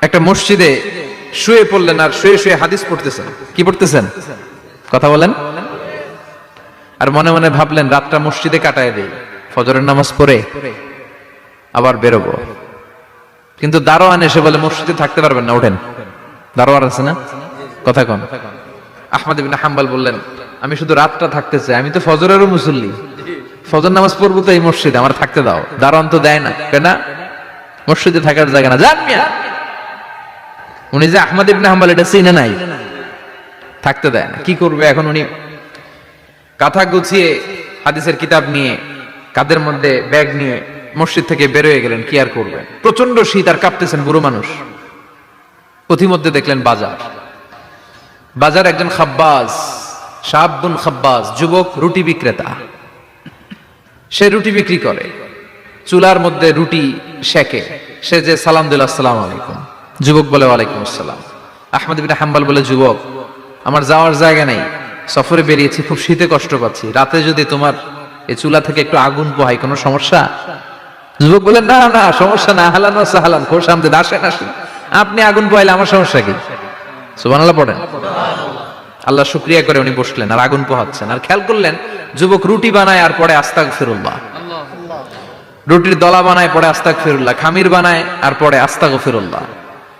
একটা মসজিদে শুয়ে পড়লেন আর শুয়ে শুয়ে হাদিস পড়তেছেন। কি পড়তেছেন? কথা বলেন। আর মনে মনে ভাবলেন, রাতটা মসজিদে কাটায় দেই, ফজরের নামাজ পড়ে আবার বেরোবো। কিন্তু দারোয়ান এসে বলে, মসজিদে থাকতে পারবেন না, ওঠেন। দারোয়ান আছে না? কথা কন। আহমদ হাম্বাল বললেন, আমি শুধু রাতটা থাকতে চাই, আমি তো ফজরেরও মুসল্লি। ফজর নামাজ পড়ব তো এই মসজিদে, আমার থাকতে দাও। দারোয়ান তো দেয় না, কেনা? মসজিদে থাকার জায়গা না। মিয়া। উনি যে আহমদ ইবনে হাম্বাল, এটা চিনে নাই। থাকতে দেয় না। কি করবে এখন উনি? কাঁথা গুছিয়ে হাদিসের কিতাব নিয়ে, কাদের মধ্যে ব্যাগ নিয়ে মসজিদ থেকে বেরোয় গেলেন, কি আর করবেন? প্রচণ্ড শীত আর কাঁপতেছেন বুড়ো মানুষ। পথিমধ্যে দেখলেন বাজার। বাজার একজন খাব্বাজ শাহাবুন খাব্বাজ, যুবক, রুটি বিক্রেতা। সে রুটি বিক্রি করে। চুলার মধ্যে রুটি শেখে সে যে সালাম দিল, আসসালাম আলাইকুম। যুবক বলে, ওয়ালাইকুম আসসালাম। আহমদ বিন হাম্বাল বলে, যুবক, আমার যাওয়ার জায়গা নেই। সফরে বেরিয়েছি, খুব শীতে কষ্ট পাচ্ছি। রাতে যদি তোমার এই চুলা থেকে একটু আগুন পোহাই কোনো সমস্যা? যুবক বলে, না না, সমস্যা না, হালান সাহালান খোর সামনে আসেন আসেন। আপনি আগুন পোহাইলে আমার সমস্যা কি? সুবহানাল্লাহ পড়েন। আল্লাহ শুক্রিয়া করে উনি বসলেন, আর আগুন পোহাচ্ছেন। আর খেয়াল করলেন, যুবক রুটি বানায় আর পরে আস্তাক ফিরুল্লাহ রুটির দলা বানায় পরে আস্তাক ফিরুল্লাহ খামির বানায় আর পরে আস্তাক ফিরুল্লাহ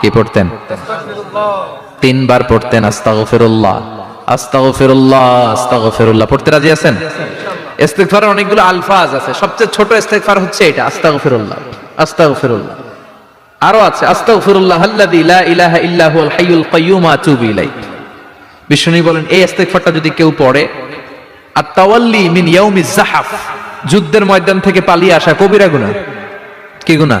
কি পড়তেন? তিনবার পড়তেন, আস্তাগফিরুল্লাহ আস্তাগফিরুল্লাহ আস্তাগফিরুল্লাহ। পড়তে রাজি আছেন? ইস্তেগফারের অনেকগুলো আলফাজ আছে। সবচেয়ে ছোট ইস্তেগফার হচ্ছে এটা, আস্তাগফিরুল্লাহ আস্তাগফিরুল্লাহ। আরও আছে, আস্তাগফিরুল্লাহ আল্লাযী লা ইলাহা ইল্লা হুয়াল হাইয়ুল কাইয়্যুম আতুবু ইলাইহি। বিষ্ণু বলেন, এই ইস্তেগফারটা যদি কেউ পড়ে আর তাওয়াল্লি মিন ইয়াউমিজ জাহাফ যুদ্ধের ময়দান থেকে পালিয়ে আসা কবিরা গুনাহ। কি গুনাহ?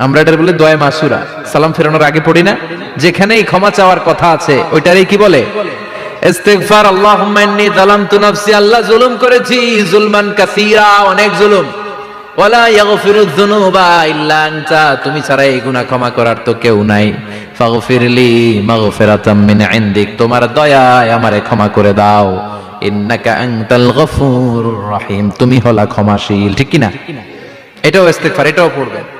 আমরা এটার বলে দোয়া মাসুরা। সালাম ফেরানোর আগে পড়ি না? যেখানেই ক্ষমা চাওয়ার কথা আছে, ওইটারই কি বলে? জুলমান অনেক জুলুম। তুমি ক্ষমা করার তো কেউ নাই। তোমার দয়ায় আমারে ক্ষমা করে দাও। তুমি হলা ক্ষমাশীল, ঠিক কি না এটাও এটাও পড়বেন।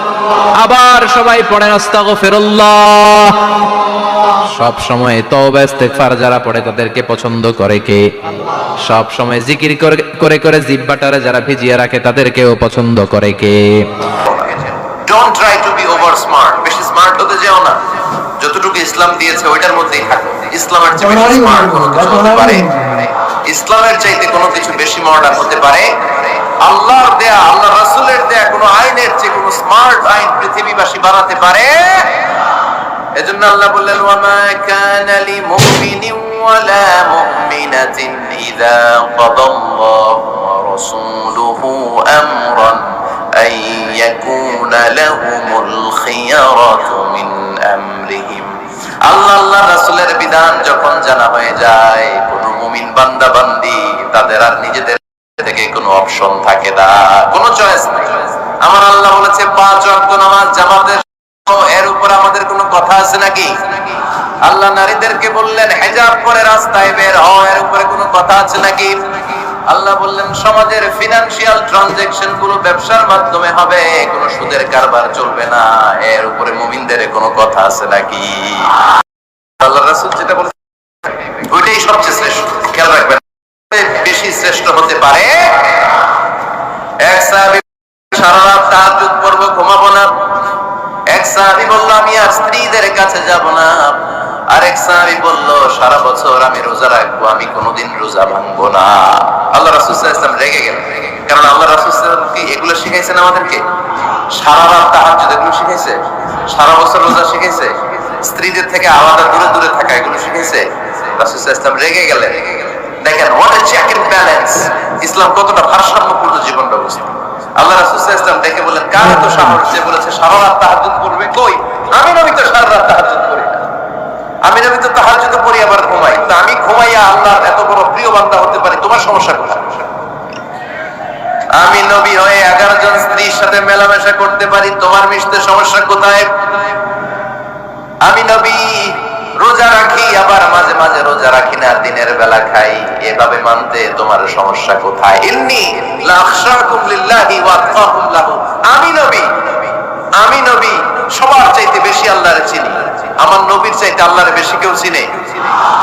আবার সবাই পড়েন আস্তাগফিরুল্লাহ। সব সময় তওবা ইস্তেগফার যারা পড়ে তাদেরকে পছন্দ করে কে? সব সময় জিকির করে করে করে জিব্বাটারে যারা ভিজিয়ে রাখে তাদেরকেও পছন্দ করে কে? Don't try to be over smart বেশি স্মার্ট হতে যেও না। যতটুকু ইসলাম দিয়েছে ওইটার মধ্যেই থাকো। ইসলামের চেয়ে বেশি স্মার্ট কোনো কিছু হতে পারে। ইসলামের চাইতে কোনো কিছু বেশি মডার্ন হতে পারে? আল্লাহর দেয়া আল্লাহ রাসূলের দেয়া কোনো আইনের চেয়ে কোনো স্মার্ট আইন পৃথিবীবাসী বানাতে পারে? এজন্য আল্লাহ বললেন, ওয়ামা কানা লিমুমিনিন ওয়ালা মুমিনাতিন ইযা কাদাল্লাহু ওয়া রাসূলুহু আমরান আন ইয়াকুনা লাহুমুল খিয়ারাতু মিন আমরিহিম. আল্লাহ আল্লাহ রাসূলের বিধান যখন জানা হয়ে যায়, কোন মুমিন বান্দা বান্দি, তাদের আর নিজেদের থেকে কোনো অপশন থাকে না, কোনো চয়েস নেই। আমার আল্লাহ বলেছে, পাঁচ ওয়াক্ত নামাজ জামাতের এর উপর আমাদের কোনো কথা আছে নাকি? আল্লাহ নারীদেরকে বললেন, হেজাব করে রাস্তায় বের হও, এর উপরে কোনো কথা আছে নাকি? আল্লাহ বললেন, সমাজের ফিনান্সিয়াল ট্রানজেকশনগুলো ব্যবসার মাধ্যমে হবে, কোনো সুদের কারবার চলবে না। এর উপরে মুমিনদের কোনো কথা আছে নাকি? আল্লাহ যেটা ওইটাই সবচেয়ে শ্রেষ্ঠ, খেয়াল রাখবেন। বেশি শ্রেষ্ঠ হতে পারে। এক সাহাবী সারা রাত ঘুমাবো না। এক সাহাবী বলল, আমি আর স্ত্রীদের কাছে যাব না। আরেক সাহাবী বলল, সারা বছর আমি রোজা রাখব, আমি কোনোদিন রোজা ভাঙবো না। আল্লাহ রাসূল ওয়াসাল্লাম রেগে গেলেন। কারণ আল্লাহ রাসূল সাল্লাল্লাহু আলাইহি ওয়াসাল্লাম কি এগুলো শিখাইছেন আমাদেরকে? সারা রাত তাহাজ্জুদ এগুলো শিখাইছে? সারা বছর রোজা শিখাইছে? স্ত্রীদের থেকে আলাদা দূরে দূরে থাকা এগুলো শিখাইছে? রাসূল ওয়াসাল্লাম রেগে গেলেন। দেখেন what a check and balance Islam কতটা ভারসাম্যপূর্ণ জীবন ব্যবস্থা। আল্লাহ ওয়াসাল্লাম দেখে বললেন, কার এত সাহস যে বলেছে, সারা রাত তাহাজ্জুদ করবে কই? আমি নবী তো সারা রাত তাহাজ্জুদ করি না। আমি নবী তো তাহাজ্জুদ করি আবার ঘুমাই। তো আমি ঘুমাইয়া আল্লাহর এত বড় প্রিয় বান্দা হতে পারি, তোমার সমস্যা কোথায়? আমি নবী হয়ে এগারো জন স্ত্রীর সাথে মেলামেশা করতে পারি, তোমার মিশতে সমস্যা কোথায়? আমি নবী, রোজা রাখি, আবার মাঝে মাঝে রোজা রাখি না, দিনের বেলা খাই। এভাবে মানতে তোমার সমস্যা কোথায়? ইন্নি লাখশাকুম লিল্লাহি ওয়া আতকাকুম লাহু। আমি নবী আমি নবী সবার চাইতে বেশি আল্লাহরে চিনি। আমার নবীর চাইতে আল্লাহরে বেশি কেউ চিনে।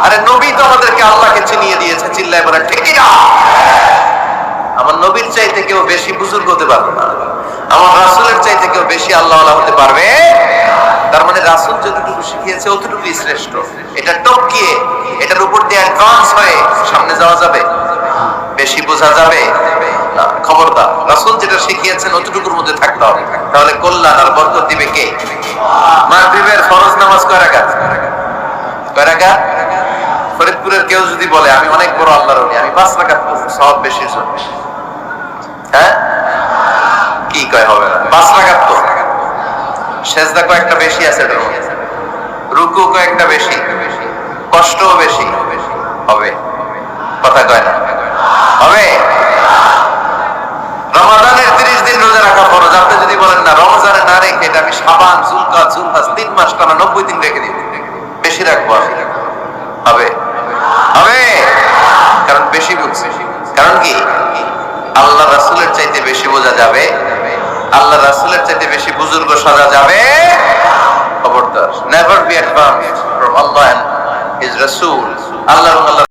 আরে নবী তো আমাদেরকে আল্লাহকে চিনিয়ে দিয়েছে, চিল্লায় বলে ঠিকই আমার নবীর চাইতে কেউ বেশি বুজুর্গ হতে পারবে না। আমার রাসূলের চাইতে কেউ বেশি আল্লাহ হতে পারবে তার মানে রাসূল যতটুকু শিখিয়েছে, অতটুকুই শ্রেষ্ঠ। এটা টপকিয়ে, এটার উপর দিয়ে অ্যাডভান্স হয়ে সামনে যাওয়া যাবে। বেশি বোঝা যাবে। না খবরদার। রাসূল যেটা শিখিয়েছেন অতটুকুর মধ্যে থাকতে হবে। তাহলে কল্যাণ আর বরকত দিবে কে? মাগরিবের ফরজ নামাজ কয় রাকাত? কয় রাকাত? ফরিদপুরের কেউ যদি বলে, আমি অনেক বড় আল্লাহর ওলি, আমি পাঁচ রাকাত সব বেশি হ্যাঁ? কি কয় হবে না? পাঁচ রাকাত তো সেজদা কয়েকটা বেশি আছে এটার মধ্যে। রুকু কয়েকটা বেশি। কষ্টও বেশি। হবে। কথা কয় না? হবে? রমাদানের তিরিশ দিন রোজা রাখা ফরজ। আপনি যদি বলেন, না, রমজানে না রেখে এটা আমি সাবান জুলকা জুলহাস তিন মাস টানা নব্বই দিন রেখে দিব বেশি রাখব আমি। হবে? হবে? কারণ বেশি বুঝছে কারণ কি? আল্লাহ রাসূলের চাইতে বেশি বোঝা যাবে। আল্লাহ রাসূলের চাইতে বেশি বুজুর্গ সাজা যাবে। খবরদার। Never be advanced from Allah and his রাসূল আল্লাহ